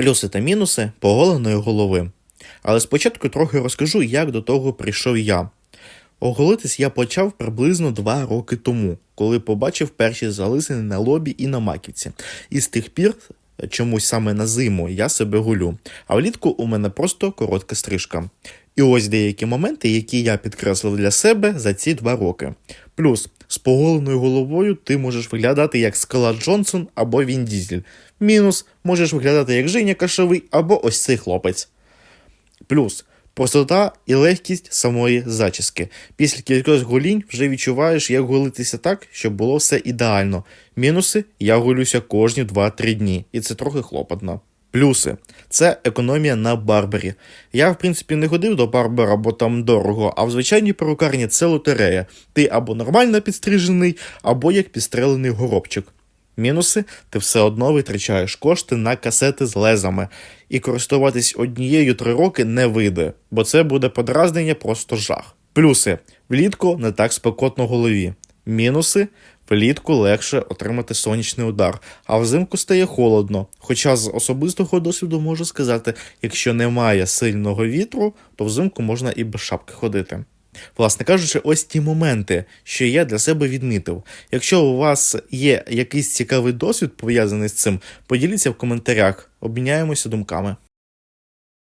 Плюси та мінуси поголеної голови. Але спочатку трохи розкажу, як до того прийшов я. Оголитись я почав приблизно два роки тому, коли побачив перші залисини на лобі і на маківці. І з тих пір, чомусь саме на зиму, я себе гулю, а влітку у мене просто коротка стрижка. І ось деякі моменти, які я підкреслив для себе за ці два роки. Плюс з поголеною головою ти можеш виглядати як Скала Джонсон або Він Дізель. Мінус можеш виглядати як Женя Кашовий або ось цей хлопець. Плюс простота і легкість самої зачіски. Після кількох голінь вже відчуваєш, як голитися так, щоб було все ідеально. Мінуси я голюся кожні 2-3 дні, і це трохи хлопотно. Плюси це економія на барбері. Я, в принципі, не ходив до барбера, бо там дорого, а в звичайній перукарні це лотерея. Ти або нормально підстрижений, або як підстрелений горобчик. Мінуси ти все одно витрачаєш кошти на касети з лезами, і користуватись однією три роки не вийде, бо це буде подразнення просто жах. Плюси влітку не так спекотно голові. Мінуси влітку легше отримати сонячний удар, а взимку стає холодно. Хоча з особистого досвіду можу сказати, якщо немає сильного вітру, то взимку можна і без шапки ходити. Власне кажучи, ось ті моменти, що я для себе відмітив. Якщо у вас є якийсь цікавий досвід пов'язаний з цим, поділіться в коментарях, обміняємося думками.